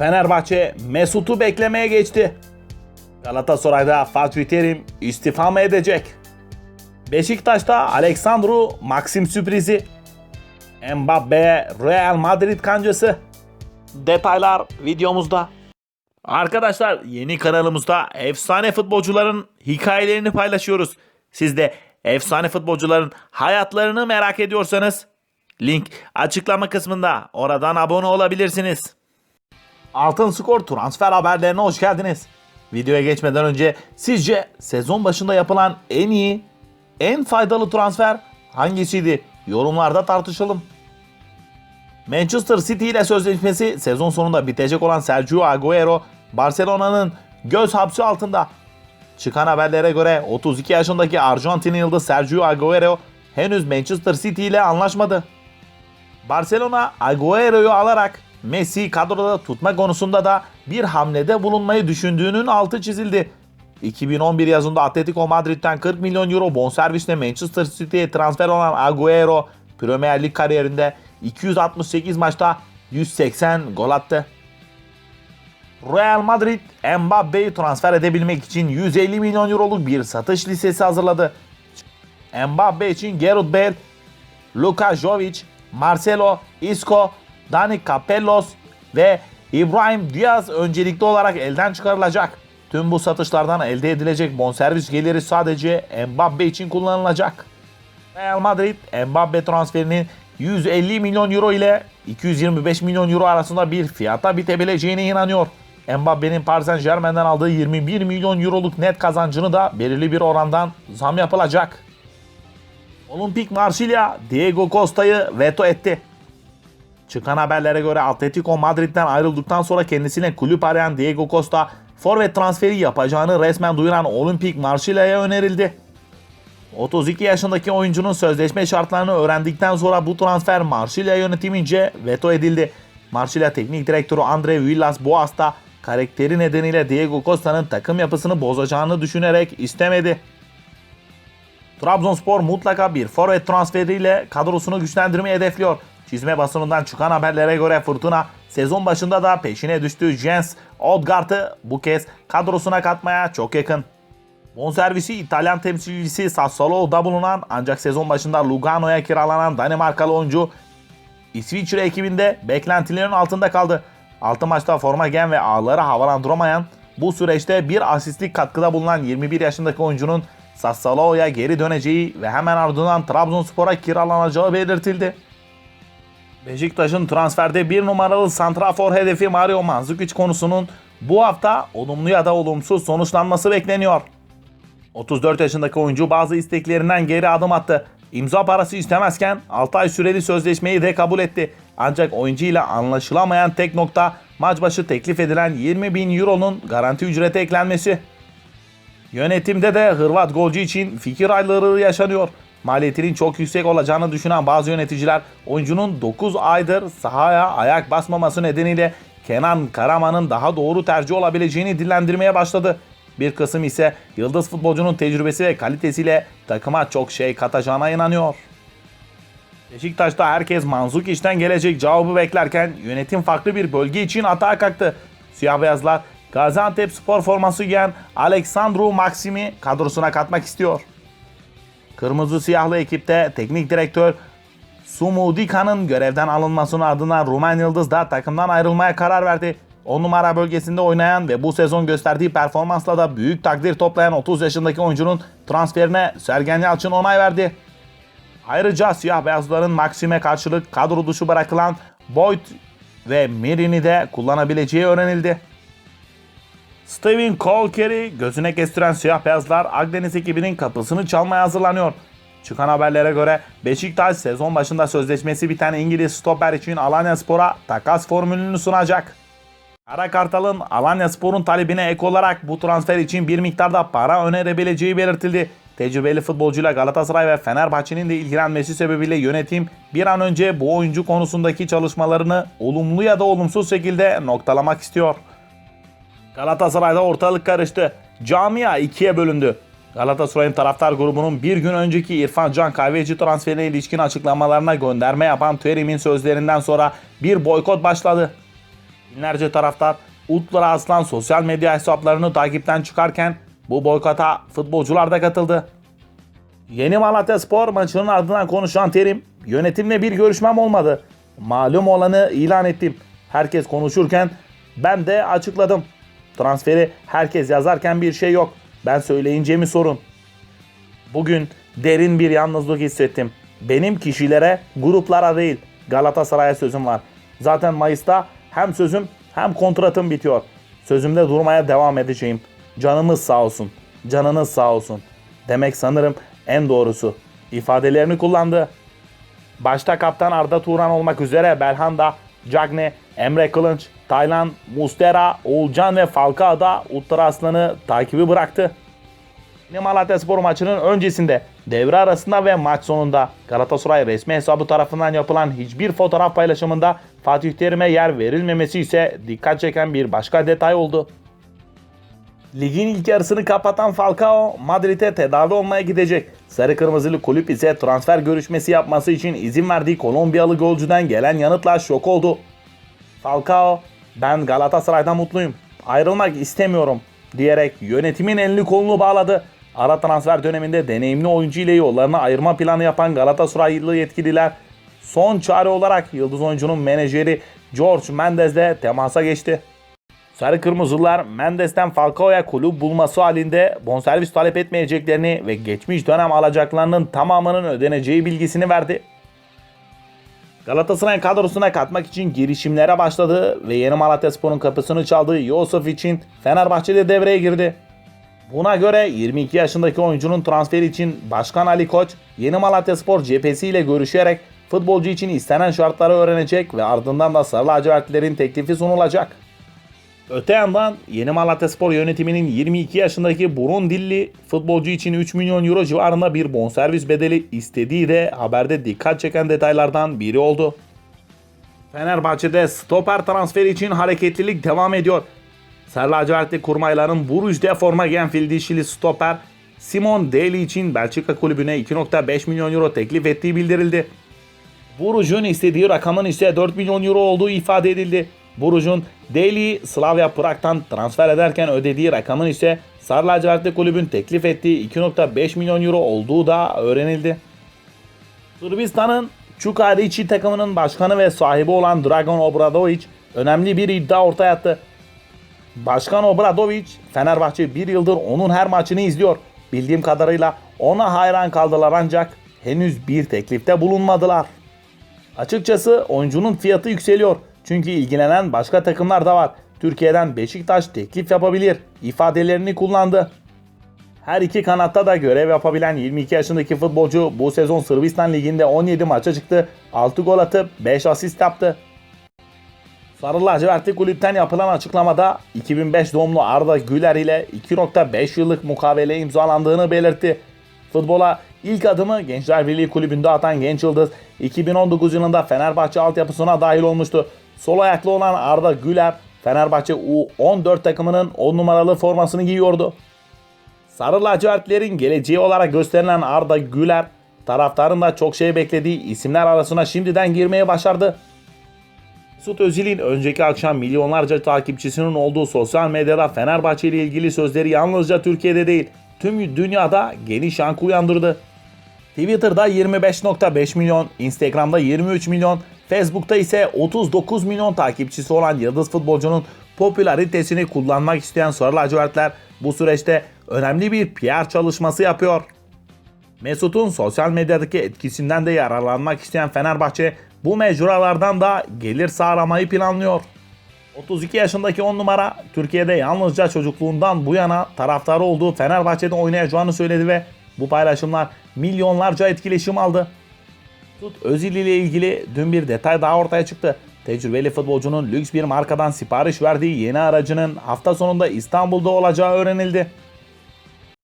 Fenerbahçe Mesut'u beklemeye geçti. Galatasaray'da Fatih Terim istifa mı edecek? Beşiktaş'ta Alexandru Maxim sürprizi. Mbappe Real Madrid kancası. Detaylar videomuzda. Arkadaşlar yeni kanalımızda efsane futbolcuların hikayelerini paylaşıyoruz. Siz de efsane futbolcuların hayatlarını merak ediyorsanız link açıklama kısmında oradan abone olabilirsiniz. Altın Skor transfer haberlerine hoş geldiniz. Videoya geçmeden önce sizce sezon başında yapılan en iyi, en faydalı transfer hangisiydi? Yorumlarda tartışalım. Manchester City ile sözleşmesi sezon sonunda bitecek olan Sergio Agüero, Barcelona'nın göz hapsi altında. Çıkan haberlere göre 32 yaşındaki Arjantin yıldız Sergio Agüero henüz Manchester City ile anlaşmadı. Barcelona Agüero'yu alarak Messi kadroda tutma konusunda da bir hamlede bulunmayı düşündüğünün altı çizildi. 2011 yazında Atletico Madrid'den 40 milyon euro bonservisle Manchester City'ye transfer olan Agüero Premier Lig kariyerinde 268 maçta 180 gol attı. Real Madrid Mbappe'yi transfer edebilmek için 150 milyon euroluk bir satış listesi hazırladı. Mbappe için Gareth Bale, Luka Jovic, Marcelo, Isco, Dani Capellos ve İbrahim Diaz öncelikli olarak elden çıkarılacak. Tüm bu satışlardan elde edilecek bonservis geliri sadece Mbappe için kullanılacak. Real Madrid Mbappe transferinin 150 milyon euro ile 225 milyon euro arasında bir fiyata bitebileceğine inanıyor. Mbappe'nin Paris Saint Germain'den aldığı 21 milyon euroluk net kazancını da belirli bir orandan zam yapılacak. Olimpik Marsilya Diego Costa'yı veto etti. Çıkan haberlere göre Atletico Madrid'den ayrıldıktan sonra kendisine kulüp arayan Diego Costa forvet transferi yapacağını resmen duyuran Olimpik Marsilya'ya önerildi. 32 yaşındaki oyuncunun sözleşme şartlarını öğrendikten sonra bu transfer Marsilya yönetimince veto edildi. Marsilya Teknik Direktörü Andre Villas Boas da karakteri nedeniyle Diego Costa'nın takım yapısını bozacağını düşünerek istemedi. Trabzonspor mutlaka bir forvet transferiyle kadrosunu güçlendirmeyi hedefliyor. Çizme basınından çıkan haberlere göre Fırtına sezon başında da peşine düştüğü Jens Odgaard'ı bu kez kadrosuna katmaya çok yakın. Bonservisi İtalyan temsilcisi Sassuolo'da bulunan ancak sezon başında Lugano'ya kiralanan Danimarkalı oyuncu İsviçre ekibinde beklentilerin altında kaldı. 6 maçta forma giyen ve ağları havalandıramayan bu süreçte bir asistlik katkıda bulunan 21 yaşındaki oyuncunun Sassuolo'ya geri döneceği ve hemen ardından Trabzonspor'a kiralanacağı belirtildi. Beşiktaş'ın transferde bir numaralı santrafor hedefi Mario Mandzukic konusunun bu hafta olumlu ya da olumsuz sonuçlanması bekleniyor. 34 yaşındaki oyuncu bazı isteklerinden geri adım attı. İmza parası istemezken 6 ay süreli sözleşmeyi de kabul etti. Ancak oyuncu ile anlaşılamayan tek nokta maç başı teklif edilen 20 bin euronun garanti ücrete eklenmesi. Yönetimde de Hırvat golcü için fikir ayrılığı yaşanıyor. Maliyetinin çok yüksek olacağını düşünen bazı yöneticiler oyuncunun 9 aydır sahaya ayak basmaması nedeniyle Kenan Karaman'ın daha doğru tercih olabileceğini dillendirmeye başladı. Bir kısım ise yıldız futbolcunun tecrübesi ve kalitesiyle takıma çok şey katacağına inanıyor. Beşiktaş'ta herkes Manzukic'den gelecek cevabı beklerken yönetim farklı bir bölge için atağa kalktı. Siyah beyazlar Gaziantep spor forması giyen Alexandru Maxim'i kadrosuna katmak istiyor. Kırmızı siyahlı ekipte teknik direktör Sumudika'nın görevden alınmasının ardından Rumen Yıldız da takımdan ayrılmaya karar verdi. 10 numara bölgesinde oynayan ve bu sezon gösterdiği performansla da büyük takdir toplayan 30 yaşındaki oyuncunun transferine Sergen Yalçın onay verdi. Ayrıca siyah beyazların Maxim'e karşılık kadro dışı bırakılan Boyd ve Mirin'i de kullanabileceği öğrenildi. Steven Colker'i gözüne kestiren siyah beyazlar Akdeniz ekibinin kapısını çalmaya hazırlanıyor. Çıkan haberlere göre Beşiktaş sezon başında sözleşmesi biten İngiliz stoper için Alanya Spor'a takas formülünü sunacak. Kara Kartal'ın Alanya Spor'un talebine ek olarak bu transfer için bir miktarda para önerebileceği belirtildi. Tecrübeli futbolcuyla Galatasaray ve Fenerbahçe'nin de ilgilenmesi sebebiyle yönetim bir an önce bu oyuncu konusundaki çalışmalarını olumlu ya da olumsuz şekilde noktalamak istiyor. Galatasaray'da ortalık karıştı. Camia ikiye bölündü. Galatasaray'ın taraftar grubunun bir gün önceki İrfan Can Kahveci transferine ilişkin açıklamalarına gönderme yapan Terim'in sözlerinden sonra bir boykot başladı. Binlerce taraftar Ultra Aslan sosyal medya hesaplarını takipten çıkarken bu boykota futbolcular da katıldı. Yeni Malatya Spor maçının ardından konuşan Terim, yönetimle bir görüşmem olmadı. Malum olanı ilan ettim. Herkes konuşurken ben de açıkladım. Transferi herkes yazarken bir şey yok. Ben söyleyince mi sorun? Bugün derin bir yalnızlık hissettim. Benim kişilere, gruplara değil Galatasaray'a sözüm var. Zaten Mayıs'ta hem sözüm hem kontratım bitiyor. Sözümde durmaya devam edeceğim. Canımız sağ olsun. Canınız sağ olsun. Demek sanırım en doğrusu. ifadelerini kullandı. Başta kaptan Arda Turan olmak üzere Belhanda, Cagne, Emre Kılınç, Taylan, Mustera, Oğulcan ve Falcao da Ultra Aslan'ı takibi bıraktı. Yine Malatya Spor maçının öncesinde devre arasında ve maç sonunda Galatasaray resmi hesabı tarafından yapılan hiçbir fotoğraf paylaşımında Fatih Terim'e yer verilmemesi ise dikkat çeken bir başka detay oldu. Ligin ilk yarısını kapatan Falcao Madrid'e tedavi olmaya gidecek. Sarı Kırmızılı kulüp ise transfer görüşmesi yapması için izin verdiği Kolombiyalı golcüden gelen yanıtla şok oldu. Falcao ben Galatasaray'dan mutluyum. Ayrılmak istemiyorum diyerek yönetimin elini kolunu bağladı. Ara transfer döneminde deneyimli oyuncu ile yollarını ayırma planı yapan Galatasaraylı yetkililer son çare olarak yıldız oyuncunun menajeri George Mendes'le temasa geçti. Sarı Kırmızılar Mendes'ten Falcao'ya kulüp bulması halinde bonservis talep etmeyeceklerini ve geçmiş dönem alacaklarının tamamının ödeneceği bilgisini verdi. Galatasaray kadrosuna katmak için girişimlere başladı ve yeni Malatyaspor'un kapısını çaldığı Yusuf için Fenerbahçe'de devreye girdi. Buna göre 22 yaşındaki oyuncunun transferi için Başkan Ali Koç yeni Malatyaspor cephesiyle görüşerek futbolcu için istenen şartları öğrenecek ve ardından da Sarı Lacivertlilerin teklifi sunulacak. Öte yandan Yeni Malatyaspor yönetiminin 22 yaşındaki Burundilli futbolcu için 3 milyon euro civarında bir bonservis bedeli istediği de haberde dikkat çeken detaylardan biri oldu. Fenerbahçe'de stoper transferi için hareketlilik devam ediyor. Sarı kurmayların Bruges'de forma giyen fil dişili stoper Simon Daly için Belçika kulübüne 2.5 milyon euro teklif ettiği bildirildi. Bruges'un istediği rakamın ise 4 milyon euro olduğu ifade edildi. Bruges'un Daily Slavia Prag'tan transfer ederken ödediği rakamın ise Sarı lacivertli kulübün teklif ettiği 2.5 milyon euro olduğu da öğrenildi. Sırbistan'ın Çuka Riçi takımının başkanı ve sahibi olan Dragon Obradovic önemli bir iddia ortaya attı. Başkan Obradovic, Fenerbahçe bir yıldır onun her maçını izliyor. Bildiğim kadarıyla ona hayran kaldılar ancak henüz bir teklifte bulunmadılar. Açıkçası oyuncunun fiyatı yükseliyor. Çünkü ilgilenen başka takımlar da var. Türkiye'den Beşiktaş teklif yapabilir ifadelerini kullandı. Her iki kanatta da görev yapabilen 22 yaşındaki futbolcu bu sezon Sırbistan Ligi'nde 17 maça çıktı. 6 gol atıp 5 asist yaptı. Sarı lacivertli kulüpten yapılan açıklamada 2005 doğumlu Arda Güler ile 2.5 yıllık mukavele imzalandığını belirtti. Futbola ilk adımı Gençler Birliği Kulübü'nde atan genç yıldız 2019 yılında Fenerbahçe altyapısına dahil olmuştu. Sol ayaklı olan Arda Güler Fenerbahçe U14 takımının 10 numaralı formasını giyiyordu. Sarı lacivertlerin geleceği olarak gösterilen Arda Güler taraftarın da çok şey beklediği isimler arasına şimdiden girmeye başardı. Mesut Özil'in önceki akşam milyonlarca takipçisinin olduğu sosyal medyada Fenerbahçe ile ilgili sözleri yalnızca Türkiye'de değil tüm dünyada geniş yankı uyandırdı. Twitter'da 25.5 milyon, Instagram'da 23 milyon, Facebook'ta ise 39 milyon takipçisi olan yıldız futbolcunun popülaritesini kullanmak isteyen Sarı lacivertler bu süreçte önemli bir PR çalışması yapıyor. Mesut'un sosyal medyadaki etkisinden de yararlanmak isteyen Fenerbahçe bu mecralardan da gelir sağlamayı planlıyor. 32 yaşındaki 10 numara Türkiye'de yalnızca çocukluğundan bu yana taraftarı olduğu Fenerbahçe'de oynayacağını söyledi ve bu paylaşımlar milyonlarca etkileşim aldı. Mesut Özil ile ilgili dün bir detay daha ortaya çıktı. Tecrübeli futbolcunun lüks bir markadan sipariş verdiği yeni aracının hafta sonunda İstanbul'da olacağı öğrenildi.